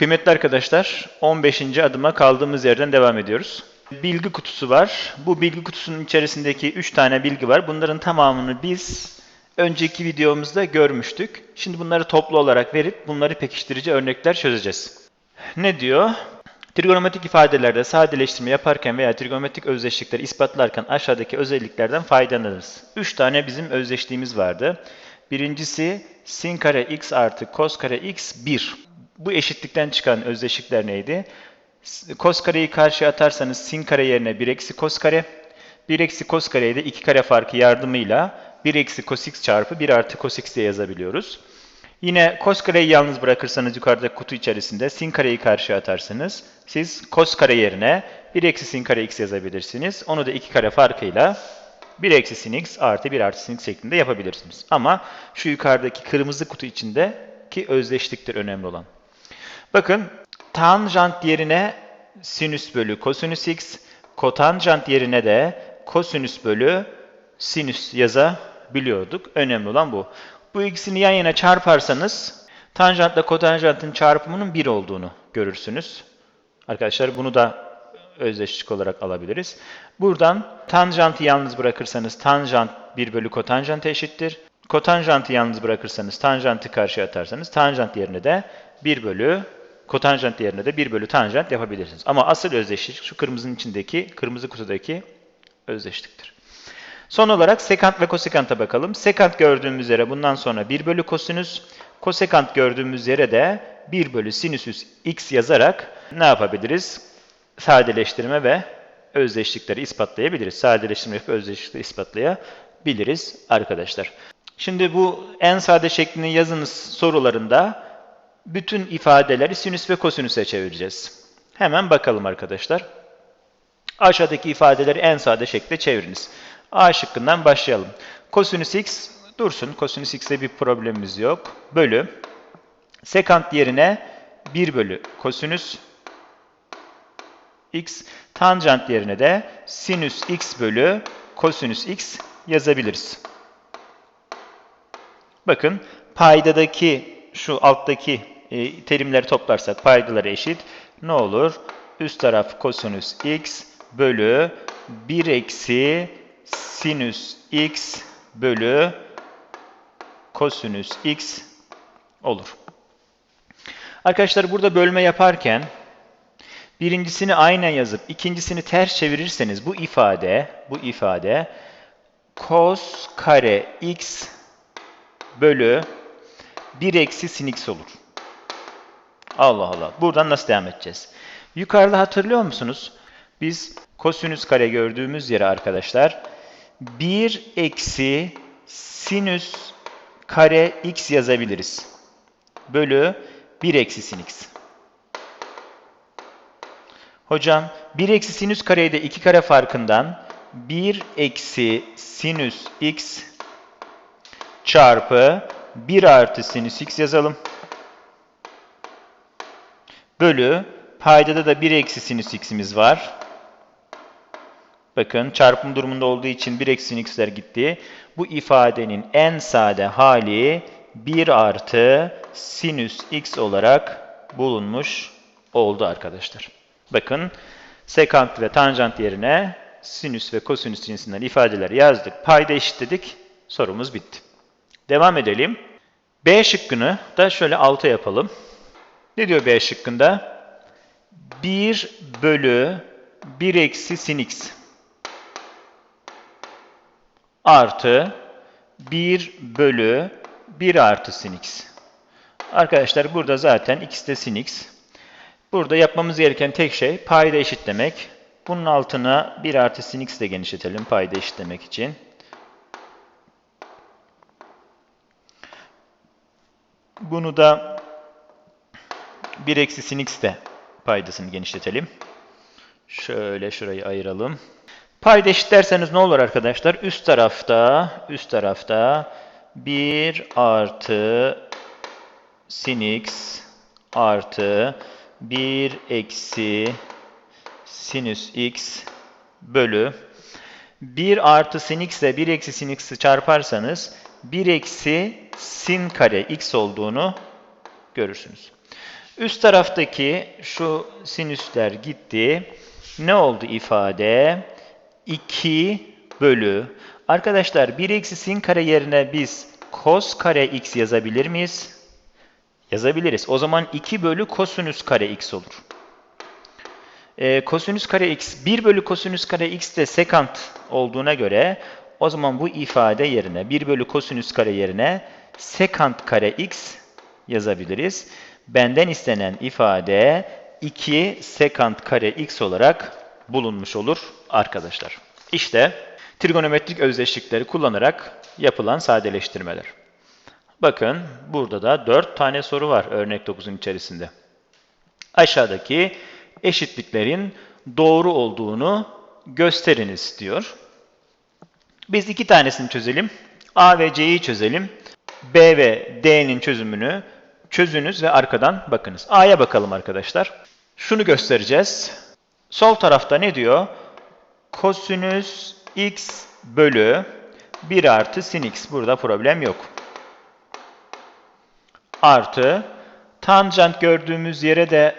Kıymetli arkadaşlar, 15. adıma kaldığımız yerden devam ediyoruz. Bilgi kutusu var. Bu bilgi kutusunun içerisindeki 3 tane bilgi var. Bunların tamamını biz önceki videomuzda görmüştük. Şimdi bunları toplu olarak verip bunları pekiştirici örnekler çözeceğiz. Ne diyor? Trigonometrik ifadelerde sadeleştirme yaparken veya trigonometrik özdeşlikleri ispatlarken aşağıdaki özelliklerden faydalanırız. 3 tane bizim özdeşliğimiz vardı. Birincisi sin kare x artı cos kare x 1. Bu eşitlikten çıkan özdeşlikler neydi? S- Cos kareyi karşıya atarsanız sin kare yerine 1 eksi cos kare. 1 eksi cos kareyi de 2 kare farkı yardımıyla 1 eksi cos x çarpı 1 artı cos x diye yazabiliyoruz. Yine cos kareyi yalnız bırakırsanız yukarıda kutu içerisinde sin kareyi karşıya atarsınız. Siz cos kare yerine 1 eksi sin kare x yazabilirsiniz. Onu da 2 kare farkıyla 1 eksi sin x artı 1 artı sin x şeklinde yapabilirsiniz. Ama şu yukarıdaki kırmızı kutu içindeki özdeşliktir önemli olan. Bakın tanjant yerine sinüs bölü kosinüs x, kotanjant yerine de kosinüs bölü sinüs yazabiliyorduk. Önemli olan bu. Bu ikisini yan yana çarparsanız tanjantla kotanjantın çarpımının 1 olduğunu görürsünüz. Arkadaşlar bunu da özdeşlik olarak alabiliriz. Buradan tanjantı yalnız bırakırsanız tanjant 1 bölü kotanjant eşittir. Kotanjantı yalnız bırakırsanız tanjantı karşıya atarsanız tanjant yerine de 1 bölü kotanjant yerine de 1 bölü tanjant yapabilirsiniz. Ama asıl özdeşlik şu kırmızının içindeki, kırmızı kutudaki özdeşliktir. Son olarak sekant ve kosekanta bakalım. Sekant gördüğümüz yere bundan sonra 1 bölü kosinüs, kosekant gördüğümüz yere de 1 bölü sinüsüs x yazarak ne yapabiliriz? Sadeleştirme ve özdeşlikleri ispatlayabiliriz. Sadeleştirme ve özdeşlikleri ispatlayabiliriz arkadaşlar. Şimdi bu en sade şeklini yazınız sorularında bütün ifadeleri sinüs ve kosinüse çevireceğiz. Hemen bakalım arkadaşlar. Aşağıdaki ifadeleri en sade şekilde çeviriniz. A şıkkından başlayalım. Kosinüs x dursun. Kosinüs x'te bir problemimiz yok. Bölü. Sekant yerine 1 bölü kosinüs x. Tanjant yerine de sinüs x bölü kosinüs x yazabiliriz. Bakın paydadaki şu alttaki e, terimleri toplarsak paydaları eşit. Ne olur? Üst taraf kosinüs x bölü 1 eksi sinüs x bölü kosinüs x olur. Arkadaşlar burada bölme yaparken birincisini aynen yazıp ikincisini ters çevirirseniz bu ifade bu ifade cos kare x bölü 1 eksi sin x olur. Allah Allah. Buradan nasıl devam edeceğiz? Yukarıda hatırlıyor musunuz? Biz kosinüs kare gördüğümüz yere arkadaşlar 1 eksi sinüs kare x yazabiliriz. Bölü 1 eksi sin x. Hocam 1 eksi sinüs kareyi de 2 kare farkından 1 eksi sinüs x çarpı 1 artı sinüs x yazalım. Bölü paydada da 1 eksi sinüs x'imiz var. Bakın çarpım durumunda olduğu için 1 eksi sin x'ler gitti. Bu ifadenin en sade hali 1 artı sinüs x olarak bulunmuş oldu arkadaşlar. Bakın sekant ve tanjant yerine sinüs ve kosinüs cinsinden ifadeler yazdık. Payda eşitledik. Sorumuz bitti. Devam edelim. B şıkkını da şöyle alta yapalım. Ne diyor B şıkkında? 1 bölü 1 eksi sin x artı 1 bölü 1 artı sin x. Arkadaşlar burada zaten x de sin x. Burada yapmamız gereken tek şey payda eşitlemek. Bunun altına 1 artı sin x de genişletelim payda eşitlemek için. Bunu da 1 eksi sin x de paydasını genişletelim. Şöyle şurayı ayıralım. Payda eşitlerseniz ne olur arkadaşlar? Üst tarafta, üst tarafta 1 artı sin x artı 1 eksi sinüs x bölü 1 artı sin x ile 1 eksi sin x'i çarparsanız 1 eksi sin kare x olduğunu görürsünüz. Üst taraftaki şu sinüsler gitti. Ne oldu ifade? 2 bölü. Arkadaşlar 1 eksi sin kare yerine biz cos kare x yazabilir miyiz? Yazabiliriz. O zaman 2 bölü kosinüs kare x olur. Ee, kosinüs kare x 1 bölü kosinüs kare x de sekant olduğuna göre o zaman bu ifade yerine 1 bölü kosinüs kare yerine sekant kare x yazabiliriz. Benden istenen ifade 2 sekant kare x olarak bulunmuş olur arkadaşlar. İşte trigonometrik özdeşlikleri kullanarak yapılan sadeleştirmeler. Bakın burada da 4 tane soru var örnek 9'un içerisinde. Aşağıdaki eşitliklerin doğru olduğunu gösteriniz diyor. Biz iki tanesini çözelim. A ve C'yi çözelim. B ve D'nin çözümünü çözünüz ve arkadan bakınız. A'ya bakalım arkadaşlar. Şunu göstereceğiz. Sol tarafta ne diyor? Kosinüs x bölü 1 artı sin x. Burada problem yok. Artı tanjant gördüğümüz yere de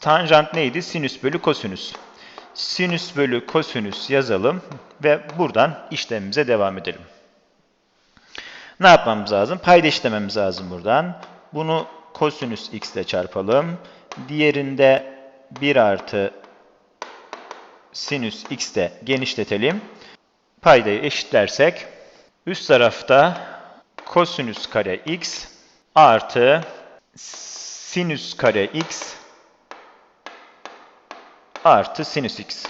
tanjant neydi? Sinüs bölü kosinüs. Sinüs bölü kosinüs yazalım ve buradan işlemimize devam edelim. Ne yapmamız lazım? Payda işlememiz lazım buradan. Bunu kosinüs x ile çarpalım. Diğerinde 1 artı sinüs x de genişletelim. Paydayı eşitlersek üst tarafta kosinüs kare x artı sinüs kare x artı sinüs x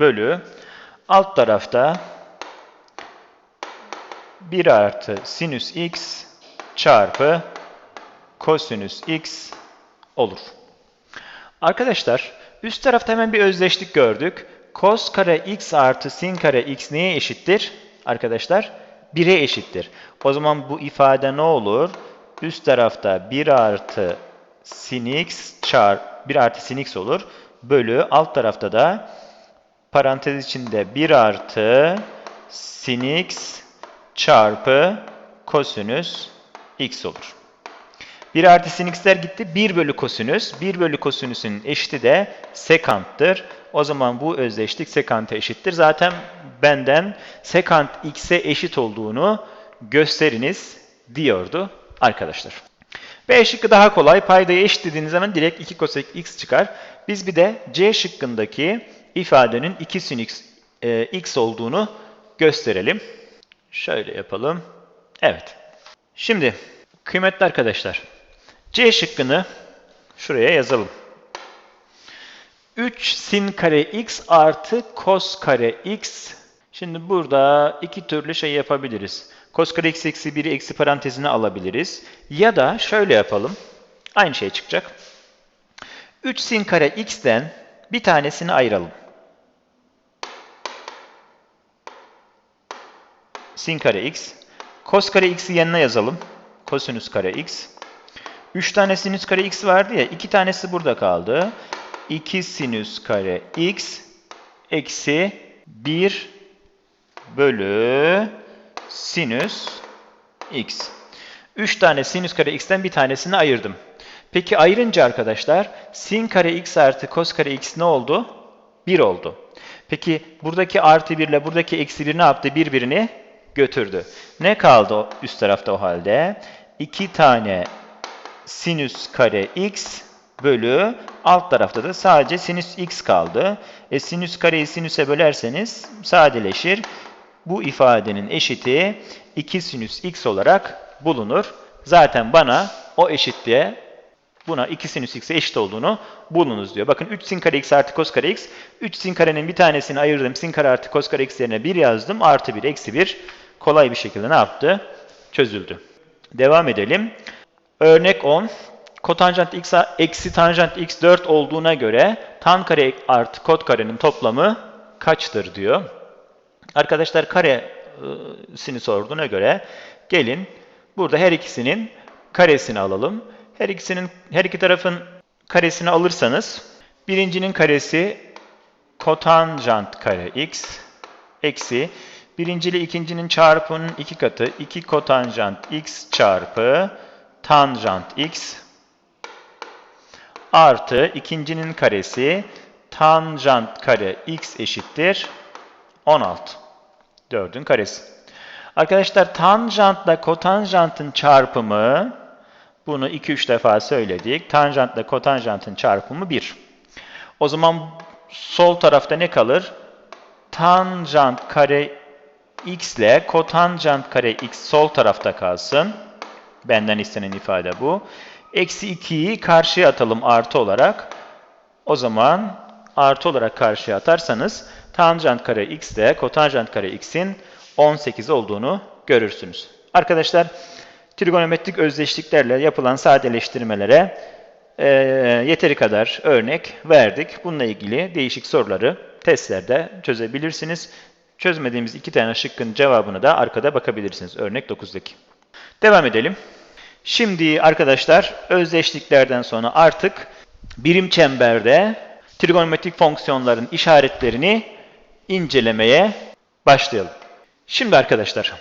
bölü alt tarafta 1 artı sinüs x çarpı kosinüs x olur. Arkadaşlar üst tarafta hemen bir özdeşlik gördük. Kos kare x artı sin kare x neye eşittir? Arkadaşlar 1'e eşittir. O zaman bu ifade ne olur? Üst tarafta 1 artı sin x çarp 1 artı sin x olur. Bölü alt tarafta da parantez içinde 1 artı sin x çarpı kosinüs x olur. 1 artı sin x'ler gitti. 1 bölü kosinüs. 1 bölü kosinüsün eşiti de sekanttır. O zaman bu özdeşlik sekanta eşittir. Zaten benden sekant x'e eşit olduğunu gösteriniz diyordu arkadaşlar. B şıkkı daha kolay. Paydayı eşitlediğiniz zaman direkt 2 kosek x çıkar. Biz bir de C şıkkındaki ifadenin 2 sin x, e, x olduğunu gösterelim. Şöyle yapalım. Evet. Şimdi kıymetli arkadaşlar C şıkkını şuraya yazalım. 3 sin kare x artı kos kare x. Şimdi burada iki türlü şey yapabiliriz. Kos kare x eksi 1'i eksi parantezine alabiliriz. Ya da şöyle yapalım. Aynı şey çıkacak. 3 sin kare x'ten bir tanesini ayıralım. Sin kare x. Kos kare x'i yanına yazalım. Kosinüs kare x. 3 tane sinüs kare x vardı ya. 2 tanesi burada kaldı. 2 sinüs kare x eksi 1 bölü sinüs x. 3 tane sinüs kare x'ten bir tanesini ayırdım. Peki ayırınca arkadaşlar sin kare x artı kos kare x ne oldu? 1 oldu. Peki buradaki artı 1 ile buradaki eksi 1 ne yaptı? Birbirini götürdü. Ne kaldı üst tarafta o halde? 2 tane sinüs kare x bölü alt tarafta da sadece sinüs x kaldı. E sinüs kareyi sinüse bölerseniz sadeleşir. Bu ifadenin eşiti 2 sinüs x olarak bulunur. Zaten bana o eşitliğe buna 2 sinüs x'e eşit olduğunu bulunuz diyor. Bakın 3 sin kare x artı kos kare x. 3 sin karenin bir tanesini ayırdım. Sin kare artı kos kare x yerine 1 yazdım. Artı 1 eksi 1 kolay bir şekilde ne yaptı? Çözüldü. Devam edelim. Örnek 10. Kotanjant x eksi tanjant x 4 olduğuna göre tan kare artı kot karenin toplamı kaçtır diyor. Arkadaşlar karesini sorduğuna göre gelin burada her ikisinin karesini alalım. Her ikisinin her iki tarafın karesini alırsanız birincinin karesi kotanjant kare x eksi Birinci ile ikincinin çarpımının iki katı 2 kotanjant x çarpı tanjant x artı ikincinin karesi tanjant kare x eşittir 16. 4'ün karesi. Arkadaşlar tanjantla kotanjantın çarpımı bunu 2-3 defa söyledik. Tanjantla kotanjantın çarpımı 1. O zaman sol tarafta ne kalır? Tanjant kare x ile kotanjant kare x sol tarafta kalsın. Benden istenen ifade bu. Eksi 2'yi karşıya atalım artı olarak. O zaman artı olarak karşıya atarsanız tanjant kare x ile kotanjant kare x'in 18 olduğunu görürsünüz. Arkadaşlar trigonometrik özdeşliklerle yapılan sadeleştirmelere e, yeteri kadar örnek verdik. Bununla ilgili değişik soruları testlerde çözebilirsiniz. Çözmediğimiz iki tane şıkkın cevabını da arkada bakabilirsiniz. Örnek 9'daki. Devam edelim. Şimdi arkadaşlar özdeşliklerden sonra artık birim çemberde trigonometrik fonksiyonların işaretlerini incelemeye başlayalım. Şimdi arkadaşlar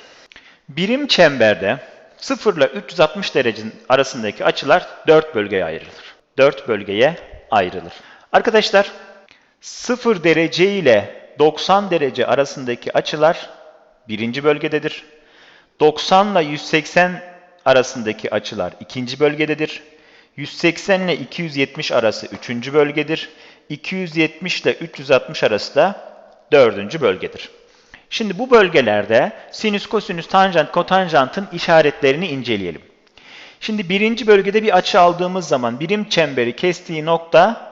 birim çemberde 0 ile 360 derecenin arasındaki açılar 4 bölgeye ayrılır. 4 bölgeye ayrılır. Arkadaşlar 0 derece ile 90 derece arasındaki açılar birinci bölgededir. 90 ile 180 arasındaki açılar ikinci bölgededir. 180 ile 270 arası üçüncü bölgedir. 270 ile 360 arası da dördüncü bölgedir. Şimdi bu bölgelerde sinüs, kosinüs, tanjant, kotanjantın işaretlerini inceleyelim. Şimdi birinci bölgede bir açı aldığımız zaman birim çemberi kestiği nokta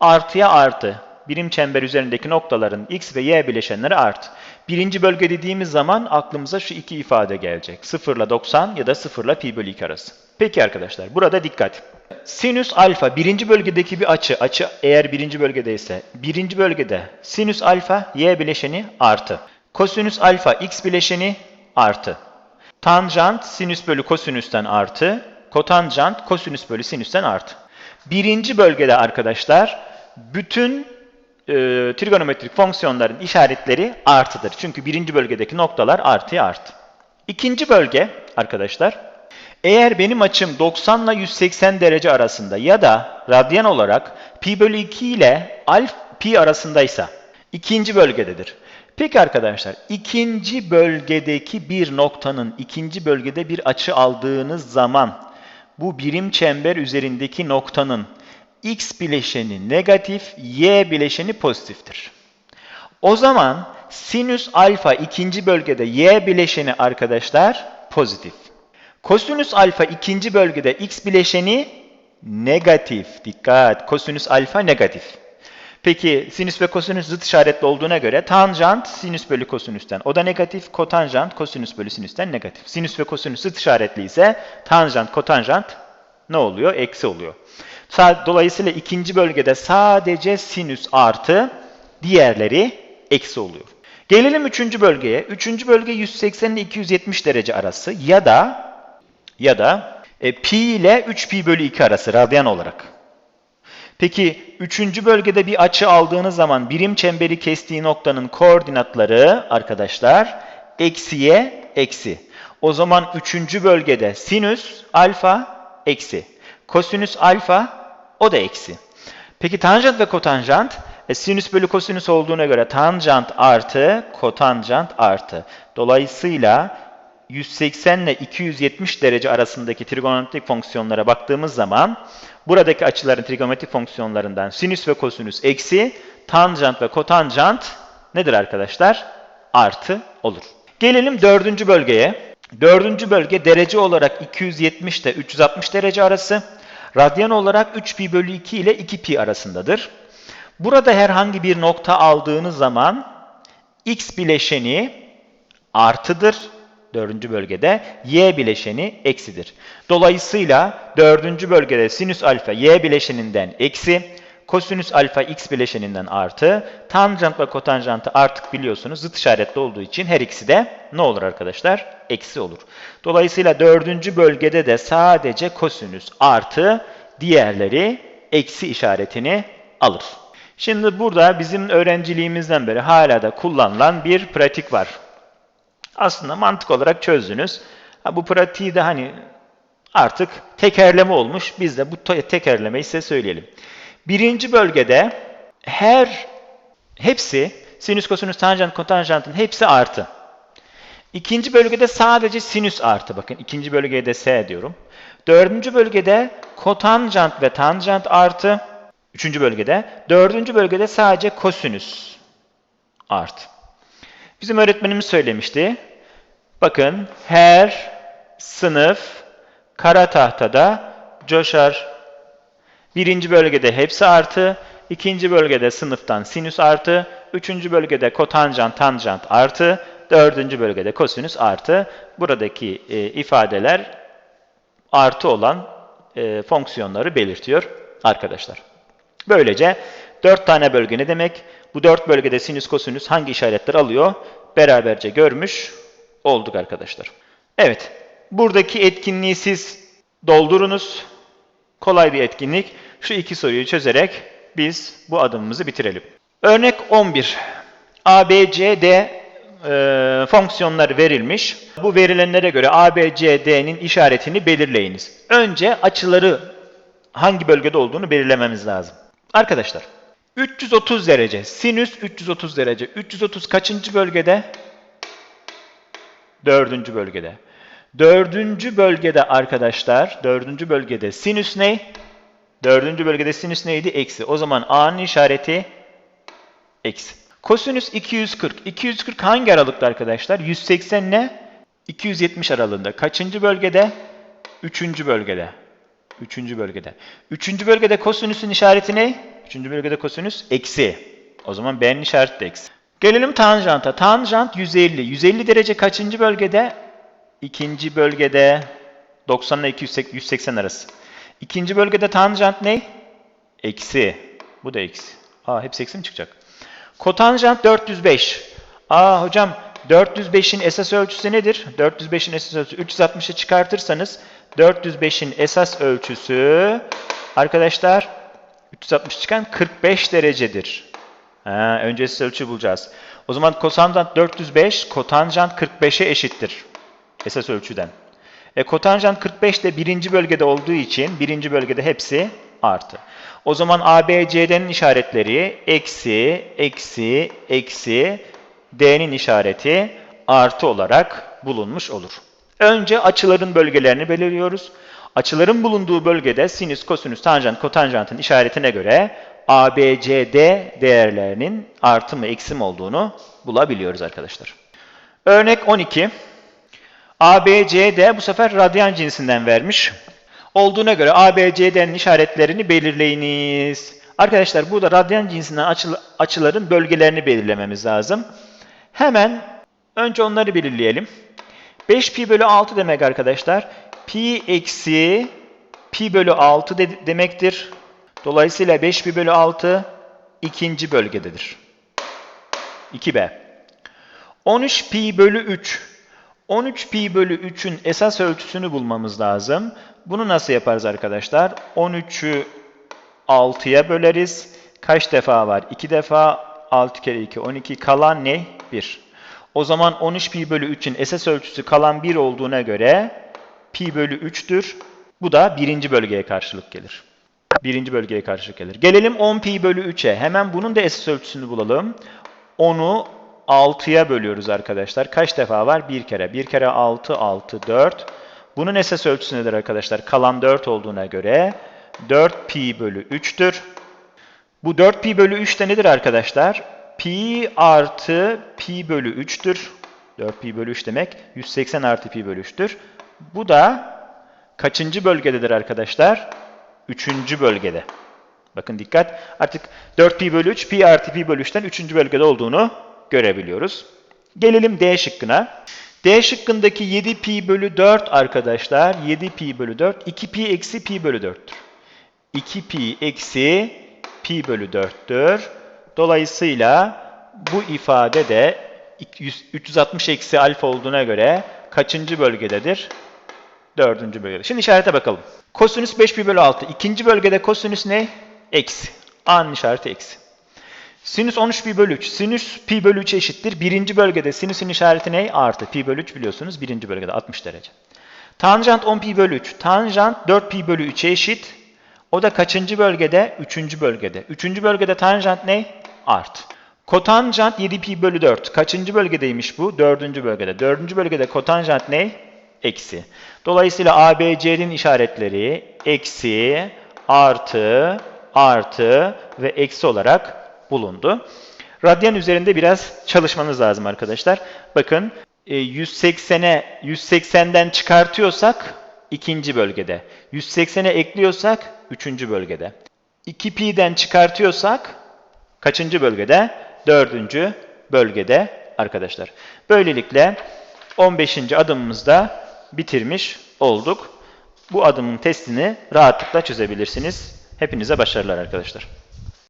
artıya artı. Birim çember üzerindeki noktaların x ve y bileşenleri artı. Birinci bölge dediğimiz zaman aklımıza şu iki ifade gelecek. 0 ile 90 ya da 0 ile pi bölü 2 arası. Peki arkadaşlar burada dikkat. Sinüs alfa birinci bölgedeki bir açı, açı eğer birinci bölgedeyse, birinci bölgede sinüs alfa y bileşeni artı. Kosinüs alfa x bileşeni artı. Tanjant sinüs bölü kosinüsten artı. Kotanjant kosinüs bölü sinüsten artı. Birinci bölgede arkadaşlar bütün e, trigonometrik fonksiyonların işaretleri artıdır. Çünkü birinci bölgedeki noktalar artıya artı. İkinci bölge arkadaşlar eğer benim açım 90 ile 180 derece arasında ya da radyan olarak pi bölü 2 ile alf pi arasındaysa ikinci bölgededir. Peki arkadaşlar ikinci bölgedeki bir noktanın ikinci bölgede bir açı aldığınız zaman bu birim çember üzerindeki noktanın x bileşeni negatif, y bileşeni pozitiftir. O zaman sinüs alfa ikinci bölgede y bileşeni arkadaşlar pozitif. Kosinüs alfa ikinci bölgede x bileşeni negatif. Dikkat! Kosinüs alfa negatif. Peki sinüs ve kosinüs zıt işaretli olduğuna göre tanjant sinüs bölü kosinüsten o da negatif, kotanjant kosinüs bölü sinüsten negatif. Sinüs ve kosinüs zıt işaretli ise tanjant kotanjant ne oluyor? Eksi oluyor. Dolayısıyla ikinci bölgede sadece sinüs artı diğerleri eksi oluyor. Gelelim üçüncü bölgeye. Üçüncü bölge 180 ile 270 derece arası ya da ya da e, pi ile 3 pi bölü 2 arası radyan olarak. Peki üçüncü bölgede bir açı aldığınız zaman birim çemberi kestiği noktanın koordinatları arkadaşlar eksiye eksi. O zaman üçüncü bölgede sinüs alfa eksi. Kosinüs alfa o da eksi. Peki tanjant ve kotanjant e, sinüs bölü kosinüs olduğuna göre tanjant artı kotanjant artı. Dolayısıyla 180 ile 270 derece arasındaki trigonometrik fonksiyonlara baktığımız zaman buradaki açıların trigonometrik fonksiyonlarından sinüs ve kosinüs eksi, tanjant ve kotanjant nedir arkadaşlar? Artı olur. Gelelim dördüncü bölgeye. Dördüncü bölge derece olarak 270 ile 360 derece arası. Radyan olarak 3 pi bölü 2 ile 2 pi arasındadır. Burada herhangi bir nokta aldığınız zaman x bileşeni artıdır. Dördüncü bölgede y bileşeni eksidir. Dolayısıyla dördüncü bölgede sinüs alfa y bileşeninden eksi, kosinüs alfa x bileşeninden artı, tanjant ve kotanjantı artık biliyorsunuz zıt işaretli olduğu için her ikisi de ne olur arkadaşlar? Eksi olur. Dolayısıyla dördüncü bölgede de sadece kosinüs artı diğerleri eksi işaretini alır. Şimdi burada bizim öğrenciliğimizden beri hala da kullanılan bir pratik var. Aslında mantık olarak çözdünüz. Ha, bu pratiği de hani artık tekerleme olmuş. Biz de bu te- tekerlemeyi size söyleyelim. Birinci bölgede her hepsi sinüs, kosinüs, tanjant, kotanjantın hepsi artı. İkinci bölgede sadece sinüs artı. Bakın ikinci bölgeye de S diyorum. Dördüncü bölgede kotanjant ve tanjant artı. Üçüncü bölgede. Dördüncü bölgede sadece kosinüs artı. Bizim öğretmenimiz söylemişti. Bakın her sınıf kara tahtada coşar. Birinci bölgede hepsi artı, ikinci bölgede sınıftan sinüs artı, üçüncü bölgede kotanjant, tanjant artı, dördüncü bölgede kosinüs artı. Buradaki e, ifadeler artı olan e, fonksiyonları belirtiyor arkadaşlar. Böylece dört tane bölge ne demek? Bu dört bölgede sinüs, kosinüs hangi işaretler alıyor? Beraberce görmüş olduk arkadaşlar. Evet, buradaki etkinliği siz doldurunuz. Kolay bir etkinlik. Şu iki soruyu çözerek biz bu adımımızı bitirelim. Örnek 11. A, B, C, D e, fonksiyonları verilmiş. Bu verilenlere göre A, B, C, D'nin işaretini belirleyiniz. Önce açıları hangi bölgede olduğunu belirlememiz lazım. Arkadaşlar 330 derece, sinüs 330 derece. 330 kaçıncı bölgede? Dördüncü bölgede. Dördüncü bölgede arkadaşlar, dördüncü bölgede sinüs ne? Dördüncü bölgede sinüs neydi? Eksi. O zaman A'nın işareti eksi. Kosinüs 240. 240 hangi aralıkta arkadaşlar? 180 ne? 270 aralığında. Kaçıncı bölgede? Üçüncü bölgede. Üçüncü bölgede. Üçüncü bölgede kosinüsün işareti ne? Üçüncü bölgede kosinüs eksi. O zaman B'nin işareti de eksi. Gelelim tanjanta. Tanjant 150. 150 derece kaçıncı bölgede? İkinci bölgede 90 ile 180 arası. İkinci bölgede tanjant ne? Eksi. Bu da eksi. Aa hepsi eksi mi çıkacak? Kotanjant 405. Aa hocam 405'in esas ölçüsü nedir? 405'in esas ölçüsü 360'ı çıkartırsanız 405'in esas ölçüsü arkadaşlar 360 çıkan 45 derecedir. Ha, önce esas ölçü bulacağız. O zaman kotanjant 405, kotanjant 45'e eşittir. Esas ölçüden. E, kotanjant 45 de birinci bölgede olduğu için birinci bölgede hepsi artı. O zaman ABCD'nin işaretleri eksi, eksi, eksi, D'nin işareti artı olarak bulunmuş olur. Önce açıların bölgelerini belirliyoruz. Açıların bulunduğu bölgede sinüs, kosinüs, tanjant, kotanjantın işaretine göre ABCD değerlerinin artı mı eksi mi olduğunu bulabiliyoruz arkadaşlar. Örnek 12. ABCD bu sefer radyan cinsinden vermiş. Olduğuna göre ABCD'nin işaretlerini belirleyiniz. Arkadaşlar burada radyan cinsinden açı, açıların bölgelerini belirlememiz lazım. Hemen önce onları belirleyelim. 5 pi bölü 6 demek arkadaşlar. Pi eksi pi bölü 6 de demektir. Dolayısıyla 5 pi bölü 6 ikinci bölgededir. 2b. 13 pi bölü 3. 13 pi bölü 3'ün esas ölçüsünü bulmamız lazım. Bunu nasıl yaparız arkadaşlar? 13'ü 6'ya böleriz. Kaç defa var? 2 defa 6 kere 2 12 kalan ne? 1. O zaman 13 pi bölü 3'ün esas ölçüsü kalan 1 olduğuna göre pi bölü 3'tür. Bu da birinci bölgeye karşılık gelir. Birinci bölgeye karşılık gelir. Gelelim 10 pi bölü 3'e. Hemen bunun da esas ölçüsünü bulalım. 10'u 6'ya bölüyoruz arkadaşlar. Kaç defa var? 1 kere. 1 kere 6, 6, 4. Bunun esas ölçüsü nedir arkadaşlar? Kalan 4 olduğuna göre 4 pi bölü 3'tür. Bu 4 pi bölü 3 de nedir arkadaşlar? Pi artı pi bölü 3'tür. 4 pi bölü 3 demek 180 artı pi bölü 3'tür. Bu da kaçıncı bölgededir arkadaşlar? Üçüncü bölgede. Bakın dikkat. Artık 4 pi bölü 3 pi artı pi bölü 3'ten üçüncü bölgede olduğunu görebiliyoruz. Gelelim D şıkkına. D şıkkındaki 7 pi bölü 4 arkadaşlar 7 pi bölü 4 2 pi eksi pi bölü 4'tür. 2 pi eksi pi bölü 4'tür. Dolayısıyla bu ifade de 360 eksi alfa olduğuna göre kaçıncı bölgededir? Dördüncü bölgede. Şimdi işarete bakalım. Kosinüs 5 pi bölü 6. İkinci bölgede kosinüs ne? Eksi. A'nın işareti eksi. Sinüs 13 pi bölü 3. Sinüs pi bölü 3 eşittir. Birinci bölgede sinüsün işareti ne? Artı. Pi bölü 3 biliyorsunuz. Birinci bölgede 60 derece. Tanjant 10 pi bölü 3. Tanjant 4 pi bölü 3'e eşit. O da kaçıncı bölgede? Üçüncü bölgede. Üçüncü bölgede tanjant ne? Art. Kotanjant 7 pi bölü 4. Kaçıncı bölgedeymiş bu? Dördüncü bölgede. Dördüncü bölgede kotanjant ne? Eksi. Dolayısıyla ABC'nin işaretleri eksi, artı, artı ve eksi olarak bulundu. Radyan üzerinde biraz çalışmanız lazım arkadaşlar. Bakın e, 180'e 180'den çıkartıyorsak ikinci bölgede. 180'e ekliyorsak üçüncü bölgede. 2pi'den çıkartıyorsak kaçıncı bölgede? Dördüncü bölgede arkadaşlar. Böylelikle 15. adımımızda bitirmiş olduk. Bu adımın testini rahatlıkla çözebilirsiniz. Hepinize başarılar arkadaşlar.